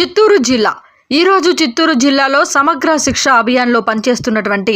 చిత్తూరు జిల్లా. ఈరోజు చిత్తూరు జిల్లాలో సమగ్ర శిక్ష అభియాన్లో పనిచేస్తున్నటువంటి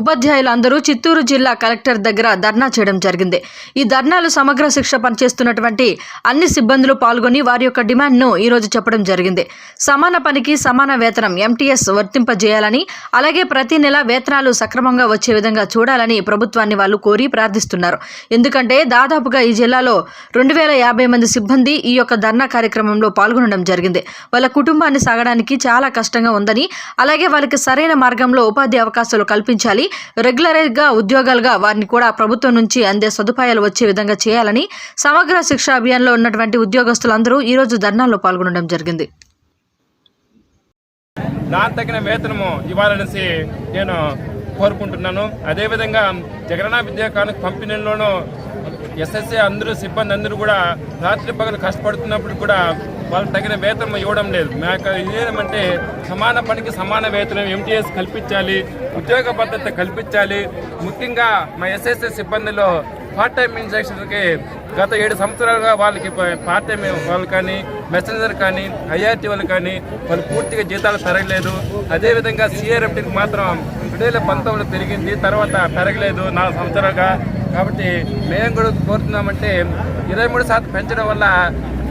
ఉపాధ్యాయులందరూ చిత్తూరు జిల్లా కలెక్టర్ దగ్గర ధర్నా చేయడం జరిగింది. ఈ ధర్నాలు సమగ్ర శిక్ష పనిచేస్తున్నటువంటి అన్ని సిబ్బందులు పాల్గొని వారి యొక్క డిమాండ్ను ఈరోజు చెప్పడం జరిగింది. సమాన పనికి సమాన వేతనం ఎంటీఎస్ వర్తింపజేయాలని అలాగే ప్రతి నెల వేతనాలు సక్రమంగా వచ్చే విధంగా చూడాలని ప్రభుత్వాన్ని వాళ్ళు కోరి ప్రార్థిస్తున్నారు. ఎందుకంటే దాదాపుగా ఈ జిల్లాలో రెండు వేల యాభై మంది సిబ్బంది ఈ యొక్క ధర్నా కార్యక్రమంలో పాల్గొనడం జరిగింది. వాళ్ళ కుటుంబాన్ని సాగడానికి చాలా చాలా కష్టంగా ఉందని అలాగే వాళ్ళకి సరైన మార్గంలో ఉపాధి అవకాశాలు కల్పించాలి. రెగ్యులర్గా ఉద్యోగాలుగా వారిని కూడా ప్రభుత్వం నుంచి అందే సదుపాయాలు వచ్చే విధంగా చేయాలని సమగ్ర శిక్ష అభియాన్లో ఉన్నటువంటి ఉద్యోగస్తులందరూ ఈరోజు ధర్నాలో పాల్గొనడం జరిగింది. దాని తగిన వేతనము ఇవ్వాలనేసి నేను కోరుకుంటున్నాను. అదేవిధంగా జగనన్న విద్యా కానుక పంపిణీలోనూ ఎస్ఎస్ఏ అందరూ సిబ్బంది అందరూ కూడా రాత్రి పగలు కష్టపడుతున్నప్పుడు కూడా వాళ్ళకి తగిన వేతనం ఇవ్వడం లేదు. మాకు ఇదేమంటే సమాన పనికి సమాన వేతనం ఎంటీఎస్ కల్పించాలి ఉద్యోగ భద్రత కల్పించాలి. ముఖ్యంగా మా ఎస్ఎస్ఎస్ సిబ్బందిలో పార్ట్ టైం ఇన్స్ట్రక్షన్కి గత ఏడు సంవత్సరాలుగా వాళ్ళకి పార్ట్ టైం వాళ్ళు కానీ మెసెంజర్ కానీ ఐఆర్టీ వాళ్ళు కానీ వాళ్ళు పూర్తిగా జీతాలు పెరగలేదు. అదేవిధంగా సిఆర్ఎఫ్టీకి మాత్రం రెండు వేల పంతొమ్మిది పెరిగింది తర్వాత పెరగలేదు నాలుగు సంవత్సరాలుగా. కాబట్టి మేము కూడా కోరుతున్నామంటే ఇరవై మూడు శాతం పెంచడం వల్ల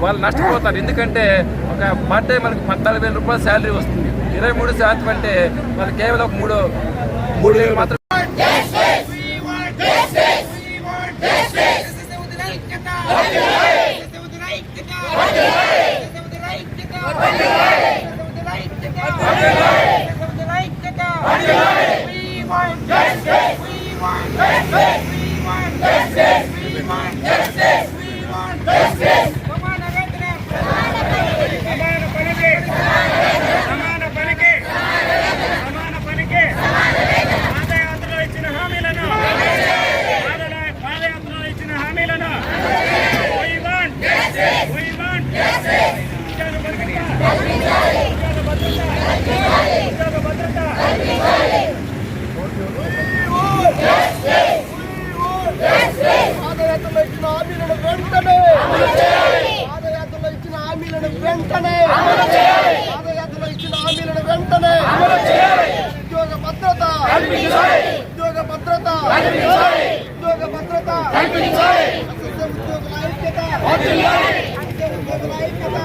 వాళ్ళు నష్టపోతారు. ఎందుకంటే ఒక పార్ట్ టైం మనకి పద్నాలుగు వేల రూపాయల శాలరీ వస్తుంది. ఇరవై మూడు శాతం అంటే వాళ్ళు కేవలం ఒక మూడు మూడు వేలు మాత్రం సమాన పనికి సమాన పనికి పాదయాత్రలో ఇచ్చిన హామీలను పాదల- పాదయాత్రలో ఇచ్చిన హామీలను We want. We want. ఉద్యోగ భద్రత. ఉద్యోగ భద్రత. ఉద్యోగ భద్రత. పాదయాత్రలో ఇచ్చిన హామీలను వెంటనే పాదయాత్రలో ఇచ్చిన హామీలను వెంటనే పాదయాత్రలో ఇచ్చిన హామీలను వెంటనే ఉద్యోగ భద్రత ఉద్యోగ భద్రత ఉద్యోగ భద్రత ఉద్యోగుల ఐక్యత ఉద్యోగుల ఐక్యత.